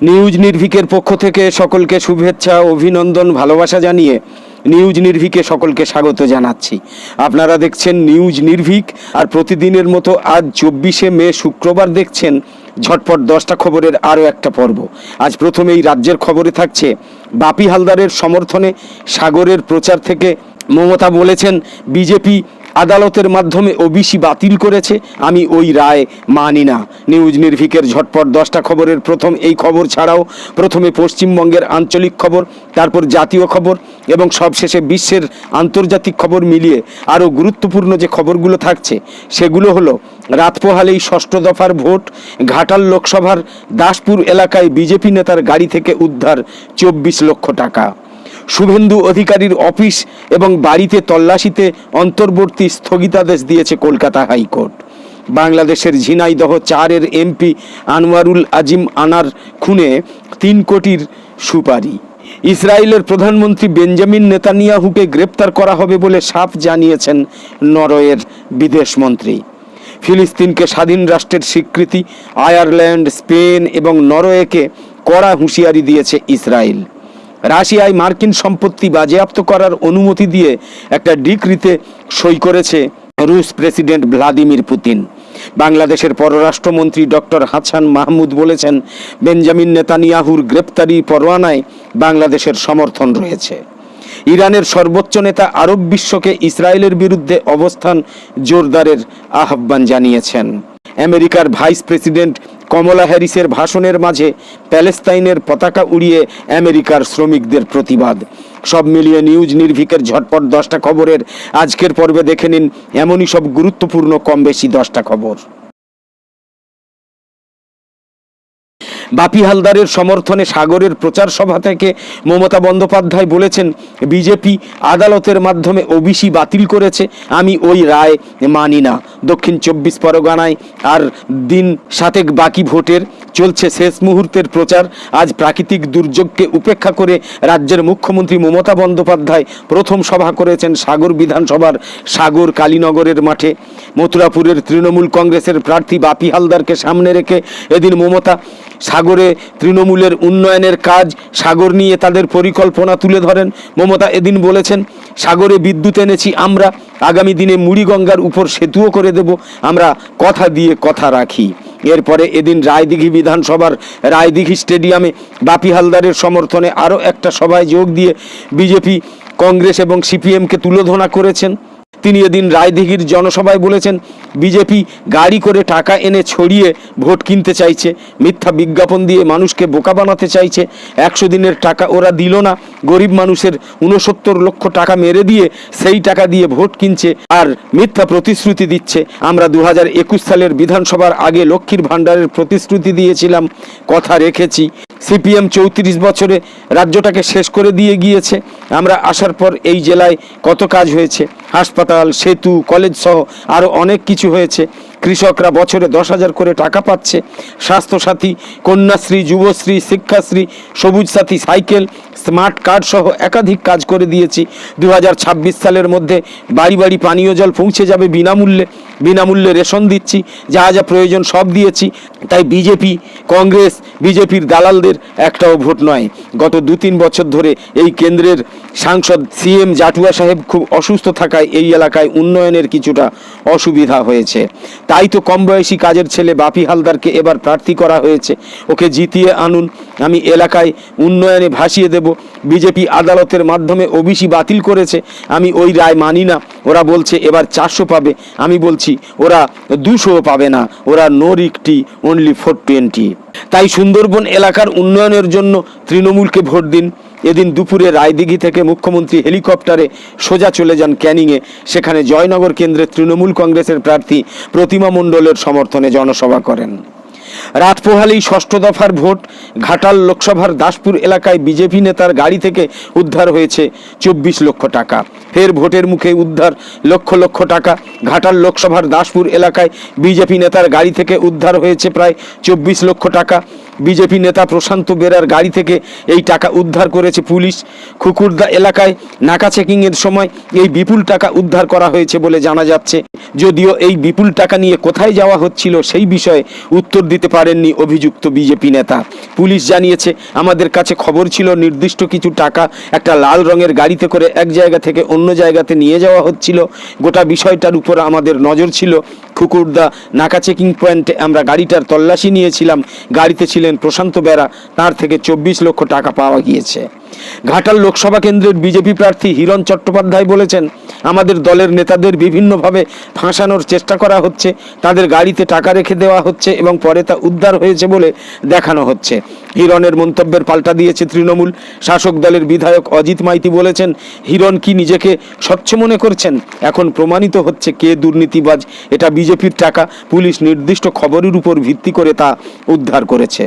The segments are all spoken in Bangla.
নিউজ নির্ভিকের পক্ষ থেকে সকলকে শুভেচ্ছা, অভিনন্দন, ভালোবাসা জানিয়ে নিউজ নির্ভিকে সকলকে স্বাগত জানাচ্ছি। আপনারা দেখছেন নিউজ নির্ভিক আর প্রতিদিনের মতো আজ চব্বিশে মে শুক্রবার দেখছেন ঝটপট দশটা খবরের আরও একটা পর্ব। আজ প্রথমেই রাজ্যের খবরে থাকছে, বাপি হালদারের সমর্থনে সাগরের প্রচার থেকে মমতা বলেছেন, বিজেপি আদালতের মাধ্যমে ওবিসি বাতিল করেছে, আমি ওই রায় মানি না। নিউজ নির্ভিকের ঝটপট দশটা খবরের প্রথম এই খবর ছাড়াও প্রথমে পশ্চিমবঙ্গের আঞ্চলিক খবর, তারপর জাতীয় খবর এবং সবশেষে বিশ্বের আন্তর্জাতিক খবর মিলিয়ে আরও গুরুত্বপূর্ণ যে খবরগুলো থাকছে, সেগুলো হলো, রাত পোহালেই ষষ্ঠ দফার ভোট, ঘাটাল লোকসভার দাসপুর এলাকায় বিজেপি নেতার গাড়ি থেকে উদ্ধার চব্বিশ লক্ষ টাকা। শুভেন্দু অধিকারীর অফিস এবং বাড়িতে তল্লাশিতে অন্তর্বর্তী স্থগিতাদেশ দিয়েছে কলকাতা হাইকোর্ট। বাংলাদেশের ঝিনাইদহ চারের এমপি আনোয়ারুল আজিম আনার খুনে তিন কোটির সুপারি। ইসরায়েলের প্রধানমন্ত্রী বেঞ্জামিন নেতানিয়াহুকে গ্রেপ্তার করা হবে বলে সাফ জানিয়েছেন নরওয়ের বিদেশমন্ত্রী। ফিলিস্তিনকে স্বাধীন রাষ্ট্রের স্বীকৃতি, আয়ারল্যান্ড, স্পেন এবং নরওয়েকে কড়া হুঁশিয়ারি দিয়েছে ইসরায়েল। রাশিয়ায় মার্কিন সম্পত্তি বাজেয়াপ্ত করার অনুমতি দিয়ে একটা ডিক্রিতে সই করেছে রুশ প্রেসিডেন্ট ভ্লাদিমির পুতিন। বাংলাদেশের পররাষ্ট্রমন্ত্রী ডক্টর হাসান মাহমুদ বলেছেন, বেঞ্জামিন নেতানিয়াহুর গ্রেপ্তারি পরোয়ানায় বাংলাদেশের সমর্থন রয়েছে। ইরানের সর্বোচ্চ নেতা আরব বিশ্বকে ইসরায়েলের বিরুদ্ধে অবস্থান জোরদারের আহ্বান জানিয়েছেন। আমেরিকার ভাইস প্রেসিডেন্ট কমলা হ্যারিসের ভাষণের মাঝে প্যালেস্তাইনের পতাকা উড়িয়ে আমেরিকার শ্রমিকদের প্রতিবাদ। সব মিলিয়ে নিউজ নির্ভিকের ঝটপট দশটা খবরের আজকের পর্বে দেখে নিন, এমনই সব গুরুত্বপূর্ণ কম বেশি দশটা খবর। বাপি হালদারের সমর্থনে সাগরের প্রচার সভা থেকে মমতা বন্দ্যোপাধ্যায় বলেছেন, বিজেপি আদালতের মাধ্যমে ওবিসি বাতিল করেছে, আমি ওই রায় মানি না। দক্ষিণ চব্বিশ পরগনায় আর দিন সাতেক বাকি ভোটের চলছে শেষ মুহূর্তের প্রচার। আজ প্রাকৃতিক দুর্যোগকে উপেক্ষা করে রাজ্যের মুখ্যমন্ত্রী মমতা বন্দ্যোপাধ্যায় প্রথম সভা করেছেন সাগর বিধানসভার সাগর কালীনগরের মাঠে। মথুরাপুরের তৃণমূল কংগ্রেসের প্রার্থী বাপি হালদারকে সামনে রেখে এদিন মমতা সাগরে তৃণমূলের উন্নয়নের কাজ, সাগর নিয়ে তাদের পরিকল্পনা তুলে ধরেন। মমতা এদিন বলেছেন সাগরে বিদ্যুৎ এনেছি, আমরা আগামী দিনে মুড়িগঙ্গার উপর সেতুও করে দেব, আমরা কথা দিয়ে কথা রাখি। এরপরে এদিন রায়দিঘি বিধানসভার রায়দিঘি স্টেডিয়ামে বাপি হালদারের সমর্থনে আরও একটা সভায় যোগ দিয়ে বিজেপি, কংগ্রেস এবং সিপিএমকে তুলোধনা করেছেন। তিনি এদিন রায়দিঘির জনসভায় বলেছেন, বিজেপি গাড়ি করে টাকা এনে ছড়িয়ে ভোট কিনতে চাইছে। মিথ্যা বিজ্ঞাপন দিয়ে মানুষকে বোকা বানাতে চাইছে। একশো দিনের টাকা ওরা দিল না। গরিব মানুষের উনসত্তর লক্ষ টাকা মেরে দিয়ে সেই টাকা দিয়ে ভোট কিনছে আর মিথ্যা প্রতিশ্রুতি দিচ্ছে। আমরা দু হাজার একুশ সালের বিধানসভার আগে লক্ষ্মীর ভাণ্ডারের প্রতিশ্রুতি দিয়েছিলাম। কথা রেখেছি। সিপিএম চৌত্রিশ বছরে রাজ্যটাকে শেষ করে দিয়ে গিয়েছে। আমরা আসার পর এই জেলায় কত কাজ হয়েছে? হাসপাতাল, সেতু, কলেজ সহ আরও অনেক কিছু হয়েছে। কৃষকরা বছরে দশ হাজার করে টাকা পাচ্ছে। স্বাস্থ্যসাথী, কন্যাশ্রী, যুবশ্রী, শিক্ষাশ্রী, সবুজ সাথী, সাইকেল, স্মার্ট কার্ড সহ একাধিক কাজ করে দিয়েছি। দু হাজার ছাব্বিশ সালের মধ্যে বাড়ি বাড়ি পানীয় জল পৌঁছে যাবে বিনামূল্যে। বিনামূল্যে রেশন দিচ্ছি। যা যা প্রয়োজন সব দিয়েছি। তাই বিজেপি, কংগ্রেস বিজেপির দালালদের একটাও ভোট নয়। গত দু তিন বছর ধরে এই কেন্দ্রের সাংসদ সিএম জাটুয়া সাহেব খুব অসুস্থ থাকায় এই এলাকায় উন্নয়নের কিছুটা অসুবিধা হয়েছে। তাই তো কম বয়সী কাজের ছেলে বাপি হালদারকে এবার প্রার্থী করা হয়েছে। ওকে জিতিয়ে আনুন, আমি এলাকায় উন্নয়নে ভাসিয়ে দেব। বিজেপি আদালতের মাধ্যমে ওবিসি বাতিল করেছে, আমি ওই রায় মানি না। ওরা বলছে, এবার চারশো পাবে। আমি বলছি, ওরা দুশো পাবে না, ওরা নো রিকটি অনলি ফোর টোয়েন্টি তাই সুন্দরবন এলাকার উন্নয়নের জন্য তৃণমূলকে ভোট দিন। এদিন দুপুরে রায়দিঘি থেকে মুখ্যমন্ত্রী হেলিকপ্টারে সোজা চলে যান ক্যানিংয়ে। সেখানে জয়নগর কেন্দ্রে তৃণমূল কংগ্রেসের প্রার্থী প্রতিমা মণ্ডলের সমর্থনে জনসভা করেন। রাত পোহালেই ষষ্ঠ দফার ভোট, ঘাটাল লোকসভার দাসপুর এলাকায় বিজেপি নেতার গাড়ি থেকে উদ্ধার হয়েছে চব্বিশ লক্ষ টাকা। ফের ভোটের মুখে উদ্ধার লক্ষ লক্ষ টাকা। ঘাটাল লোকসভার দাসপুর এলাকায় বিজেপি নেতার গাড়ি থেকে উদ্ধার হয়েছে প্রায় চব্বিশ লক্ষ টাকা। বিজেপি নেতা প্রশান্ত বেরার গাড়ি থেকে এই টাকা উদ্ধার করেছে পুলিশ। খুকুরদা এলাকায় নাকা চেকিংয়ের সময় এই বিপুল টাকা উদ্ধার করা হয়েছে বলে জানা যাচ্ছে। যদিও এই বিপুল টাকা নিয়ে কোথায় যাওয়া হচ্ছিল সেই বিষয়ে উত্তর দিতে পারেননি অভিযুক্ত বিজেপি নেতা। পুলিশ জানিয়েছে, আমাদের কাছে খবর ছিল নির্দিষ্ট কিছু টাকা একটা লাল রঙের গাড়িতে করে এক জায়গা থেকে অন্য জায়গাতে নিয়ে যাওয়া হচ্ছিল। গোটা বিষয়টার উপর আমাদের নজর ছিল। খুকুরদা নাকা চেকিং পয়েন্টে আমরা গাড়িটার তল্লাশি নিয়েছিলাম। গাড়িতে ছিলেন প্রশান্ত বেরা তার থেকে চব্বিশ লক্ষ টাকা পাওয়া গিয়েছে। ঘাটাল লোকসভা কেন্দ্রের বিজেপি প্রার্থী হিরণ চট্টোপাধ্যায় বলেছেন, আমাদের দলের নেতাদের বিভিন্নভাবে ফাঁসানোর চেষ্টা করা হচ্ছে। তাদের গাড়িতে টাকা রেখে দেওয়া হচ্ছে এবং পরে তা উদ্ধার হয়েছে বলে দেখানো হচ্ছে। হিরণের মন্তব্যের পাল্টা দিয়েছে তৃণমূল। শাসক দলের বিধায়ক অজিত মাইতি বলেছেন, হিরণ কি নিজেকে স্বচ্ছ মনে করছেন? এখন প্রমাণিত হচ্ছে কে দুর্নীতিবাজ। এটা বিজেপির টাকা। পুলিশ নির্দিষ্ট খবরের উপর ভিত্তি করে তা উদ্ধার করেছে।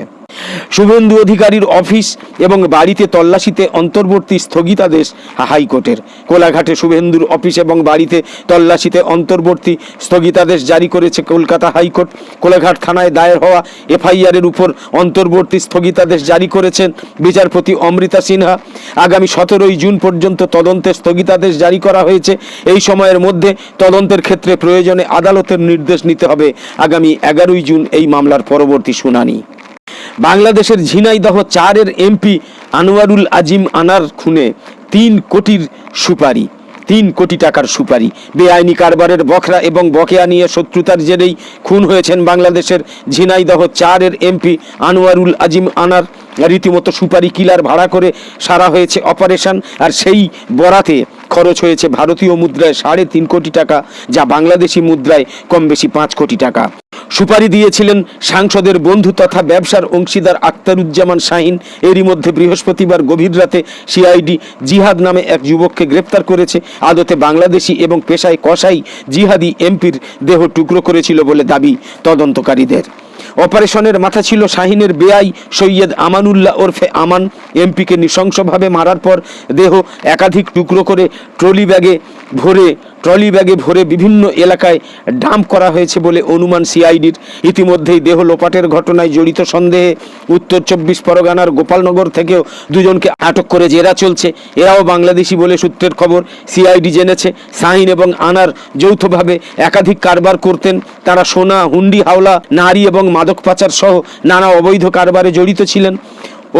শুভেন্দু অধিকারীর অফিস এবং বাড়িতে তল্লাশিতে অন্তর্বর্তী স্থগিতাদেশ হাইকোর্টের। কোলাঘাটে শুভেন্দুর অফিস এবং বাড়িতে তল্লাশিতে অন্তর্বর্তী স্থগিতাদেশ জারি করেছে কলকাতা হাইকোর্ট। কোলাঘাট থানায় দায়ের হওয়া এফআইআরের উপর অন্তর্বর্তী স্থগিতাদেশ জারি করেছেন বিচারপতি অমৃতা সিনহা। আগামী সতেরোই জুন পর্যন্ত তদন্তে স্থগিতাদেশ জারি করা হয়েছে। এই সময়ের মধ্যে তদন্তের ক্ষেত্রে প্রয়োজনে আদালতের নির্দেশ নিতে হবে। আগামী এগারোই জুন এই মামলার পরবর্তী শুনানি। বাংলাদেশের ঝিনাইদহ চারের এমপি আনোয়ারুল আজিম আনার খুনে তিন কোটির সুপারি, তিন কোটি টাকার সুপারি। বেআইনি কারবারের বখরা এবং বকেয়া নিয়ে শত্রুতার জেরেই খুন হয়েছেন বাংলাদেশের ঝিনাইদহ চারের এমপি আনোয়ারুল আজিম আনার। রীতিমতো সুপারি কিলার ভাড়া করে সারা হয়েছে অপারেশন, আর সেই বরাতে খরচ হয়েছে ভারতীয় মুদ্রায় সাড়ে তিন কোটি টাকা, যা বাংলাদেশি মুদ্রায় কম বেশি পাঁচ কোটি টাকা। সুপারি দিয়েছিলেন সাংসদের বন্ধু তথা ব্যবসার অংশীদার আক্তারুজ্জামান শাহিন। এরই মধ্যে বৃহস্পতিবার গভীর রাতে সিআইডি জিহাদ নামে এক যুবককে গ্রেপ্তার করেছে। আদতে বাংলাদেশি এবং পেশায় কসাই জিহাদি এমপির দেহ টুকরো করেছিল বলে দাবি তদন্তকারীদের। অপারেশনের মাথা ছিল শাহিনের বেআই সৈয়দ আমানুল্লাহ ওরফে আমান এমপিকে নৃশংসভাবে মারার পর দেহ একাধিক টুকরো করে ট্রলি ব্যাগে ভরে ট্রলি ব্যাগে ভরে বিভিন্ন এলাকায় ডাম্প করা হয়েছে বলে অনুমান সিআইডির। ইতিমধ্যেই দেহ লোপাটের ঘটনায় জড়িত সন্দেহে উত্তর চব্বিশ পরগনার গোপালনগর থেকেও দুজনকে আটক করে জেরা চলছে। এরাও বাংলাদেশি বলে সূত্রের খবর সিআইডি জেনেছে। শাহিন এবং আনার যৌথভাবে একাধিক কারবার করতেন। তারা সোনা, হুন্ডি, হাওলা, নারী এবং মাদক পাচার সহ নানা অবৈধ কারবারে জড়িত ছিলেন।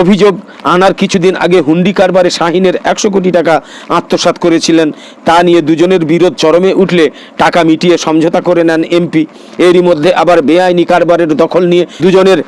অভিযোগ আনার কিছুদিন আগে হুন্ডি কারবারে শাহিনের একশো কোটি টাকা আত্মসাৎ করেছিলেন। তা নিয়ে দুজনের বিরোধ চরমে উঠলে টাকা মিটিয়ে সমঝোতা করে নেন এমপি। এরই মধ্যে আবার বেআইনি কারবারের দখল নিয়ে দুজনের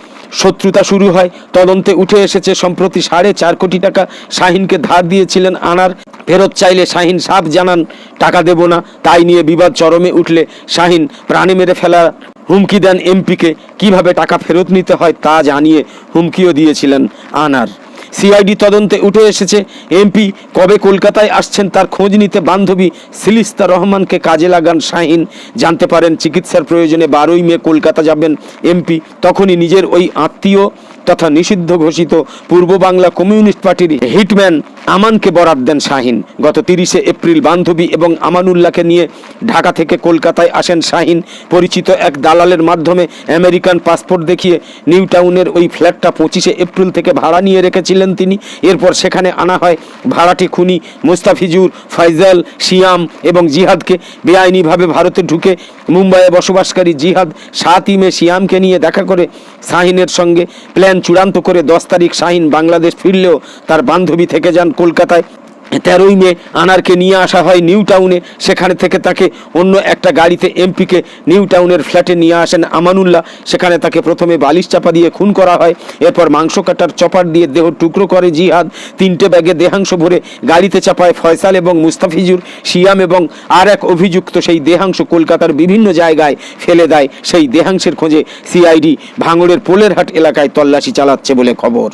শত্রুতা শুরু হয়। তদন্তে উঠে এসেছে, সম্প্রতি সাড়ে চার কোটি টাকা শাহিনকে ধার দিয়েছিলেন আনার। ফেরত চাইলে শাহিন সাফ জানান, টাকা দেব না। তাই নিয়ে বিবাদ চরমে উঠলে শাহিন প্রাণে মেরে ফেলার হুমকি দেন এমপিকে। কীভাবে টাকা ফেরত নিতে হয় তা জানিয়ে হুমকিও দিয়েছিলেন আনার। সিআইডি তদন্তে উঠে এসেছে, এমপি কবে কলকাতায় আসছেন তার খোঁজ নিতে বান্ধবী সিলিস্তা রহমানকে কাজে লাগান শাহিন। জানতে পারেন, চিকিৎসার প্রয়োজনে বারোই মে কলকাতা যাবেন এমপি, তখনই নিজের ওই আত্মীয় তথা নিষিদ্ধ ঘোষিত পূর্ব বাংলা কমিউনিস্ট পার্টির হিটম্যান আমানকে বরাদ দেন শাহিন। গত তিরিশে এপ্রিল বান্ধবী এবং আমানুল্লাহকে নিয়ে ঢাকা থেকে কলকাতায় আসেন শাহিন। পরিচিত এক দালালের মাধ্যমে আমেরিকান পাসপোর্ট দেখিয়ে নিউ টাউনের ওই ফ্ল্যাটটা পঁচিশে এপ্রিল থেকে ভাড়া নিয়ে রেখেছিলেন তিনি। এরপর সেখানে আনা হয় ভাড়াটি খুনি মুস্তাফিজুর ফাইজাল, শিয়াম এবং জিহাদকে। বেআইনিভাবে ভারতে ঢুকে মুম্বাইয়ে বসবাসকারী জিহাদ সাতই মে শিয়ামকে নিয়ে দেখা করে শাহিনের সঙ্গে প্ল্যান চূড়ান্ত করে দশ তারিখ শাহিন বাংলাদেশ ফিরলেও তার বান্ধবী থেকে যান কলকাতায়। তেরোই মে আনারকে নিয়ে আসা হয় নিউ টাউনে। সেখানে থেকে তাকে অন্য একটা গাড়িতে এমপিকে নিউ টাউনের ফ্ল্যাটে নিয়ে আসেন আমানুল্লাহ। সেখানে তাকে প্রথমে বালিশ চাপা দিয়ে খুন করা হয়। এরপর মাংস কাটার চপার দিয়ে দেহ টুকরো করে জিহাদ, তিনটে ব্যাগে দেহাংশ ভরে গাড়িতে চাপায় ফয়সাল এবং মুস্তাফিজুর, শিয়াম এবং আর এক অভিযুক্ত সেই দেহাংশ কলকাতার বিভিন্ন জায়গায় ফেলে দেয়। সেই দেহাংশের খোঁজে সিআইডি ভাঙড়ের পোলেরহাট এলাকায় তল্লাশি চালাচ্ছে বলে খবর।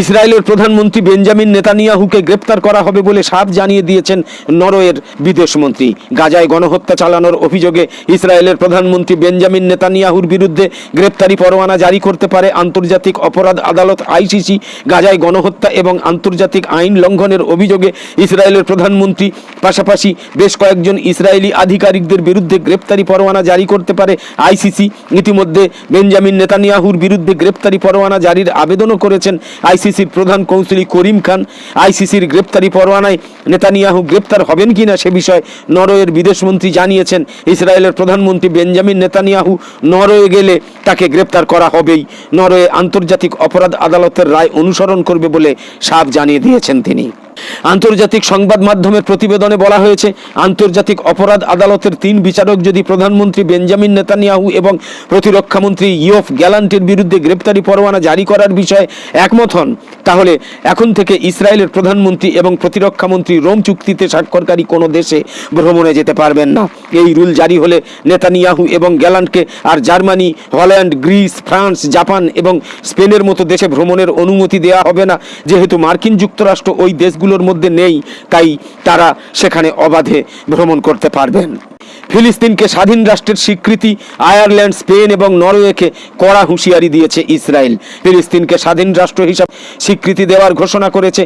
ইসরায়েলের প্রধানমন্ত্রী বেঞ্জামিন নেতানিয়াহুকে গ্রেপ্তার করা হবে বলে সাফ জানিয়ে দিয়েছেন নরওয়ের বিদেশমন্ত্রী। গাজায় গণহত্যা চালানোর অভিযোগে ইসরায়েলের প্রধানমন্ত্রী বেঞ্জামিন নেতানিয়াহুর বিরুদ্ধে গ্রেপ্তারি পরোয়ানা জারি করতে পারে আন্তর্জাতিক অপরাধ আদালত আইসিসি। গাজায় গণহত্যা এবং আন্তর্জাতিক আইন লঙ্ঘনের অভিযোগে ইসরায়েলের প্রধানমন্ত্রী, পাশাপাশি বেশ কয়েকজন ইসরায়েলি আধিকারিকদের বিরুদ্ধে গ্রেপ্তারি পরোয়ানা জারি করতে পারে আইসিসি। ইতিমধ্যে বেঞ্জামিন নেতানিয়াহুর বিরুদ্ধে গ্রেপ্তারি পরোয়ানা জারির আবেদনও করেছেন আইসিসির প্রধান কৌঁসুলি করিম খান আইসিসির গ্রেপ্তারি পরোয়ানায় নেতানিয়াহু গ্রেপ্তার হবেন কিনা সে বিষয়ে নরওয়ের বিদেশমন্ত্রী জানিয়েছেন। ইসরায়েলের প্রধানমন্ত্রী বেঞ্জামিন নেতানিয়াহু নরওয়ে গেলে তাকে গ্রেপ্তার করা হবেই। নরওয়ে আন্তর্জাতিক অপরাধ আদালতের রায় অনুসরণ করবে বলে সাফ জানিয়ে দিয়েছেন তিনি। আন্তর্জাতিক সংবাদ মাধ্যমের প্রতিবেদনে বলা হয়েছে, আন্তর্জাতিক অপরাধ আদালতের তিন বিচারক যদি প্রধানমন্ত্রী বেঞ্জামিন নেতানিয়াহু এবং প্রতিরক্ষামন্ত্রী ইয়ফ গ্যালান্টের বিরুদ্ধে গ্রেপ্তারি পরোয়ানা জারি করার বিষয়ে একমত হন তাহলে এখন থেকে ইসরায়েলের প্রধানমন্ত্রী এবং প্রতিরক্ষামন্ত্রী রোম চুক্তিতে স্বাক্ষরকারী কোনো দেশে ভ্রমণে যেতে পারবেন না। এই রুল জারি হলে নেতানিয়াহু এবং গ্যালান্টকে আর Germany, Holland, Greece, France, Japan এবং স্পেনের মতো দেশে ভ্রমণের অনুমতি দেওয়া হবে না। যেহেতু মার্কিন যুক্তরাষ্ট্র ওই দেশগুলোর মধ্যে নেই, তাই তারা সেখানে অবাধে ভ্রমণ করতে পারবেন। ফিলিস্তিনকে স্বাধীন রাষ্ট্রের স্বীকৃতি, আয়ারল্যান্ড, স্পেন এবং নরওয়েকে কড়া হুঁশিয়ারি দিয়েছে ইসরায়েল। ফিলিস্তিনকে স্বাধীন রাষ্ট্র হিসাবে স্বীকৃতি দেওয়ার ঘোষণা করেছে।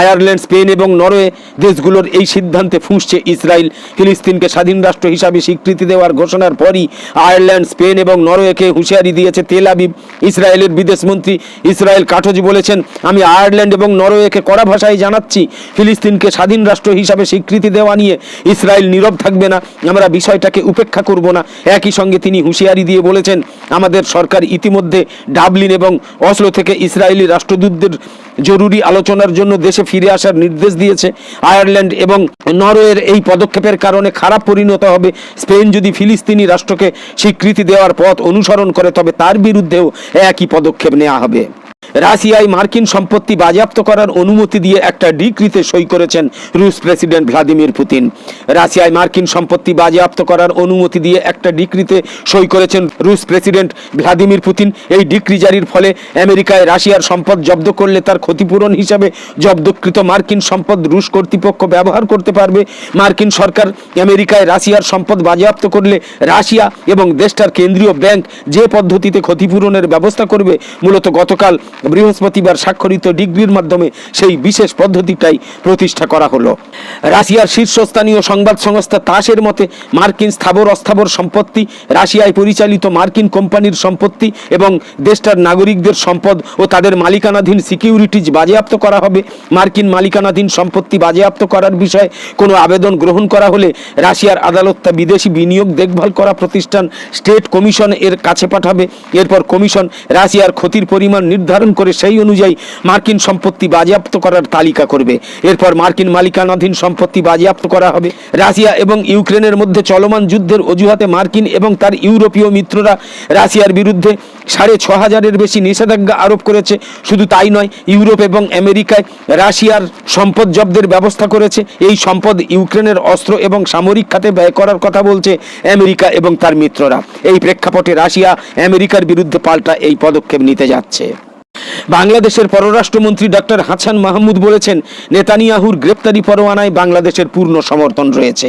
আয়ারল্যান্ড, স্পেন এবং নরওয়ে দেশগুলোর এই সিদ্ধান্তে ফুঁসছে ইসরায়েল। ফিলিস্তিনকে স্বাধীন রাষ্ট্র হিসাবে স্বীকৃতি দেওয়ার ঘোষণার পরই আয়ারল্যান্ড, স্পেন এবং নরওয়েকে হুঁশিয়ারি দিয়েছে তেল আবিব। ইসরায়েলের বিদেশমন্ত্রী ইসরায়েল কাঠজি বলেছেন, আমি আয়ারল্যান্ড এবং নরওয়েকে কড়া ভাষায় জানাচ্ছি, ফিলিস্তিনকে স্বাধীন রাষ্ট্র হিসাবে স্বীকৃতি দেওয়া নিয়ে ইসরায়েল নীরব থাকবে না, আমরা বিষয়টাকে উপেক্ষা করব না। একই সঙ্গে তিনি হুঁশিয়ারি দিয়ে বলেছেন, আমাদের সরকার ইতিমধ্যে ডাবলিন এবং অসলো থেকে ইসরায়েলি রাষ্ট্রদূতদের জরুরি আলোচনার জন্য দেশে ফিরে আসার নির্দেশ দিয়েছে আয়ারল্যান্ড এবং নরওয়ের এই পদক্ষেপের কারণে খারাপ পরিণত হবে। স্পেন যদি ফিলিস্তিনি রাষ্ট্রকে স্বীকৃতি দেওয়ার পথ অনুসরণ করে, তবে তার বিরুদ্ধেও একই পদক্ষেপ নেওয়া হবে। রাশিয়ায় মার্কিন সম্পত্তি বাজেয়াপ্ত করার অনুমতি দিয়ে একটা ডিক্রিতে সই করেছেন রুশ প্রেসিডেন্ট ভ্লাদিমির পুতিন। রাশিয়ায় মার্কিন সম্পত্তি বাজেয়াপ্ত করার অনুমতি দিয়ে একটা ডিক্রিতে সই করেছেন রুশ প্রেসিডেন্ট ভ্লাদিমির পুতিন। এই ডিক্রি জারির ফলে আমেরিকায় রাশিয়ার সম্পদ জব্দ করলে তার ক্ষতিপূরণ হিসাবে জব্দকৃত মার্কিন সম্পদ রুশ কর্তৃপক্ষ ব্যবহার করতে পারবে। মার্কিন সরকার আমেরিকায় রাশিয়ার সম্পদ বাজেয়াপ্ত করলে রাশিয়া এবং দেশটার কেন্দ্রীয় ব্যাংক যে পদ্ধতিতে ক্ষতিপূরণের ব্যবস্থা করবে, মূলত গতকাল বৃহস্পতিবার স্বাক্ষরিত ডিগ্রির মাধ্যমে সেই বিশেষ পদ্ধতিটাই প্রতিষ্ঠা করা হলো। রাশিয়ার শীর্ষস্থানীয় সংবাদ সংস্থা তাসের মতে, মার্কিন স্থাবর অস্থাবর সম্পত্তি, রাশিয়ায় পরিচালিত মার্কিন কোম্পানির সম্পত্তি এবং দেশটার নাগরিকদের সম্পদ ও তাদের মালিকানাধীন সিকিউরিটিজ বাজেয়াপ্ত করা হবে। মার্কিন মালিকানাধীন সম্পত্তি বাজেয়াপ্ত করার বিষয়ে কোনো আবেদন গ্রহণ করা হলে রাশিয়ার আদালত তা বিদেশি বিনিয়োগ দেখভাল করা প্রতিষ্ঠান স্টেট কমিশন এর কাছে পাঠাবে। এরপর কমিশন রাশিয়ার ক্ষতির পরিমাণ নির্ধারণ করে সেই অনুযায়ী মার্কিন সম্পত্তি বাজেয়াপ্ত করার তালিকা করবে। এরপর মার্কিন মালিকানাধীন সম্পত্তি বাজেয়াপ্ত করা হবে। রাশিয়া এবং ইউক্রেনের মধ্যে চলমান যুদ্ধের অজুহাতে মার্কিন এবং তার ইউরোপীয় মিত্ররা রাশিয়ার বিরুদ্ধে সাড়ে ছ হাজারের বেশি নিষেধাজ্ঞা আরোপ করেছে। শুধু তাই নয়, ইউরোপ এবং আমেরিকায় রাশিয়ার সম্পদ জব্দের ব্যবস্থা করেছে। এই সম্পদ ইউক্রেনের অস্ত্র এবং সামরিক খাতে ব্যয় করার কথা বলছে আমেরিকা এবং তার মিত্ররা। এই প্রেক্ষাপটে রাশিয়া আমেরিকার বিরুদ্ধে পাল্টা এই পদক্ষেপ নিতে যাচ্ছে। বাংলাদেশের পররাষ্ট্রমন্ত্রী ডক্টর হাছান মাহমুদ বলেছেন নেতানিয়াহুর গ্রেপ্তারি পরোয়ানায় বাংলাদেশের পূর্ণ সমর্থন রয়েছে।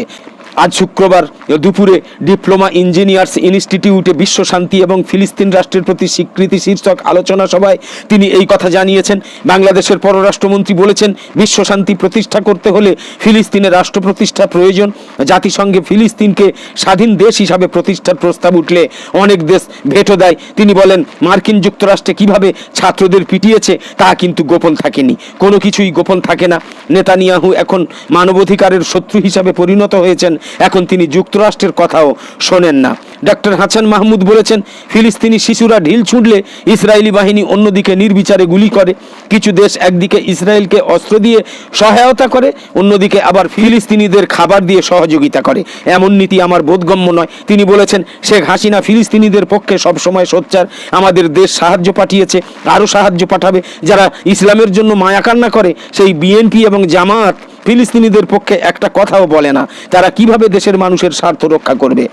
আজ শুক্রবার দুপুরে ডিপ্লোমা ইঞ্জিনিয়ার্স ইনস্টিটিউটে বিশ্ব শান্তি এবং ফিলিস্তিন রাষ্ট্রের প্রতি স্বীকৃতি শীর্ষক আলোচনা সভায় তিনি এই কথা জানিয়েছেন। বাংলাদেশের পররাষ্ট্রমন্ত্রী বলেছেন, বিশ্ব শান্তি প্রতিষ্ঠা করতে হলে ফিলিস্তিনের রাষ্ট্র প্রতিষ্ঠা প্রয়োজন। জাতিসংঘে ফিলিস্তিনকে স্বাধীন দেশ হিসাবে প্রতিষ্ঠার প্রস্তাব উঠলে অনেক দেশ ভেটো দেয়। তিনি বলেন, মার্কিন যুক্তরাষ্ট্রে কীভাবে ছাত্রদের পিটিয়েছে তা কিন্তু গোপন থাকেনি। কোনো কিছুই গোপন থাকে না। নেতানিয়াহু এখন মানবাধিকারের শত্রু হিসাবে পরিণত হয়েছেন। এখন তিনি যুক্তরাষ্ট্রের কথাও শোনেন না। ডক্টর হাসান মাহমুদ বলেছেন, ফিলিস্তিনি শিশুরা ঢিল ছুঁড়লে ইসরায়েলি বাহিনী অন্যদিকে নির্বিচারে গুলি করে। কিছু দেশ একদিকে ইসরায়েলকে অস্ত্র দিয়ে সহায়তা করে, অন্যদিকে আবার ফিলিস্তিনিদের খাবার দিয়ে সহযোগিতা করে। এমন নীতি আমার বোধগম্য নয়। তিনি বলেছেন, শেখ হাসিনা ফিলিস্তিনিদের পক্ষে সবসময় সোচ্চার। আমাদের দেশ সাহায্য পাঠিয়েছে, আরও সাহায্য পাঠাবে। যারা ইসলামের জন্য মায়াকান্না করে, সেই বিএনপি এবং জামাত ফিলিস্তিনিদের পক্ষে একটা কথাও বলে না। তারা কীভাবে দেশের মানুষের স্বার্থ রক্ষা করবে?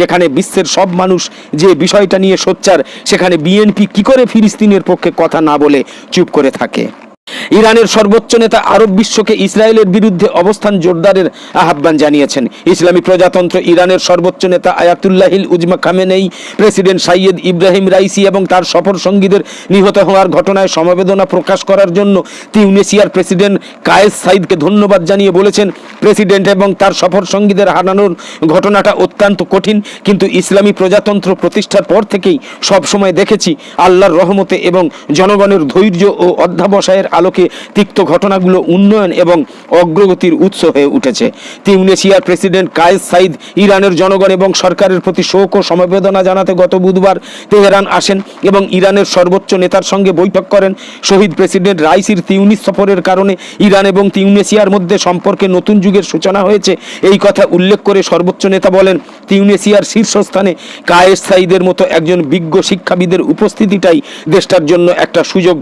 যেখানে বিশ্বের সব মানুষ যে বিষয়টা নিয়ে সোচ্চার, সেখানে বিএনপি কি করে ফিলিস্তিনের পক্ষে কথা না বলে চুপ করে থাকে? ইরানের সর্বোচ্চ নেতা আরব বিশ্বকে ইসরায়েলের বিরুদ্ধে অবস্থান জোরদারের আহ্বান জানিয়েছেন। ইসলামী প্রজাতন্ত্র ইরানের সর্বোচ্চ নেতা আয়াতুল্লাহিল উজমা Khamenei president Sayyid Ebrahim Raisi এবং তার সফর সঙ্গীদের নিহত হওয়ার ঘটনায় সমবেদনা প্রকাশ করার জন্য তিউনেসিয়ার প্রেসিডেন্ট কায়েস সাইদকে ধন্যবাদ জানিয়ে বলেছেন, প্রেসিডেন্ট এবং তার সফর সঙ্গীদের হারানোর ঘটনাটা অত্যন্ত কঠিন, কিন্তু ইসলামী প্রজাতন্ত্র প্রতিষ্ঠার পর থেকেই সবসময় দেখেছি আল্লাহর রহমতে এবং জনগণের ধৈর্য ও অধ্যাবসায়ের আলোকে তিক্ত ঘটনাগুলো উন্নয়ন এবং অগ্রগতির উৎস হয়ে উঠেছে। তিউনেশিয়ার প্রেসিডেন্ট কায়েস সাইদ ইরানের জনগণ এবং সরকারের প্রতি শোক ও সমবেদনা জানাতে গত বুধবার তেহরান আসেন এবং ইরানের সর্বোচ্চ নেতার সঙ্গে বৈঠক করেন। শহীদ প্রেসিডেন্ট রাইসির তিউনিস সফরের কারণে ইরান এবং তিউনেশিয়ার মধ্যে সম্পর্কে নতুন যুগের সূচনা হয়েছে। এই কথা উল্লেখ করে সর্বোচ্চ নেতা বলেন, তিউনেশিয়ার শীর্ষস্থানে কায়েস সাইদের মতো একজন বিজ্ঞ শিক্ষাবিদের উপস্থিতিটাই দেশটার জন্য একটা সুযোগ।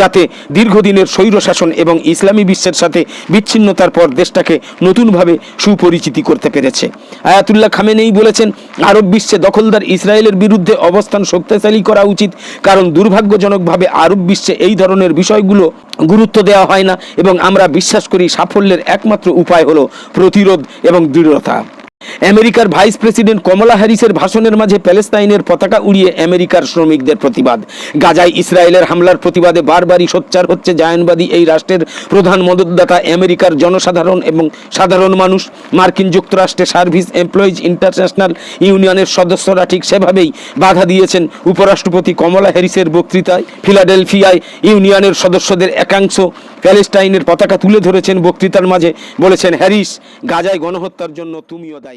যাতে দীর্ঘদিনের স্বৈরশাসন এবং ইসলামী বিশ্বের সাথে বিচ্ছিন্নতার পর দেশটাকে নতুনভাবে সুপরিচিতি করতে পেরেছে। আয়াতুল্লাহ খামেনেই বলেছেন, আরব বিশ্বে দখলদার ইসরায়েলের বিরুদ্ধে অবস্থান শক্তিশালী করা উচিত, কারণ দুর্ভাগ্যজনকভাবে আরব বিশ্বে এই ধরনের বিষয়গুলো গুরুত্ব দেওয়া হয় না এবং আমরা বিশ্বাস করি সাফল্যের একমাত্র উপায় হলো প্রতিরোধ এবং দৃঢ়তা। আমেরিকার ভাইস প্রেসিডেন্ট কমলা হ্যারিসের ভাষণের মাঝে প্যালেস্তাইনের পতাকা উড়িয়ে আমেরিকার শ্রমিকদের প্রতিবাদ। গাজায় ইসরায়েলের হামলার প্রতিবাদে বারবারই সোচ্চার হচ্ছে জায়নবাদী এই রাষ্ট্রের প্রধান মদতদাতা আমেরিকার জনসাধারণ এবং সাধারণ মানুষ। মার্কিন যুক্তরাষ্ট্রে সার্ভিস এমপ্লয়িজ ইন্টারন্যাশনাল ইউনিয়নের সদস্যরা ঠিক সেভাবেই বাধা দিয়েছেন উপরাষ্ট্রপতি কমলা হ্যারিসের বক্তৃতায়। ফিলাডেলফিয়ায় ইউনিয়নের সদস্যদের একাংশ প্যালেস্টাইনের পতাকা তুলে ধরেছেন বক্তৃতার মাঝে। বলেছেন, হ্যারিস, গাজায় গণহত্যার জন্য তুমিও দায়ী।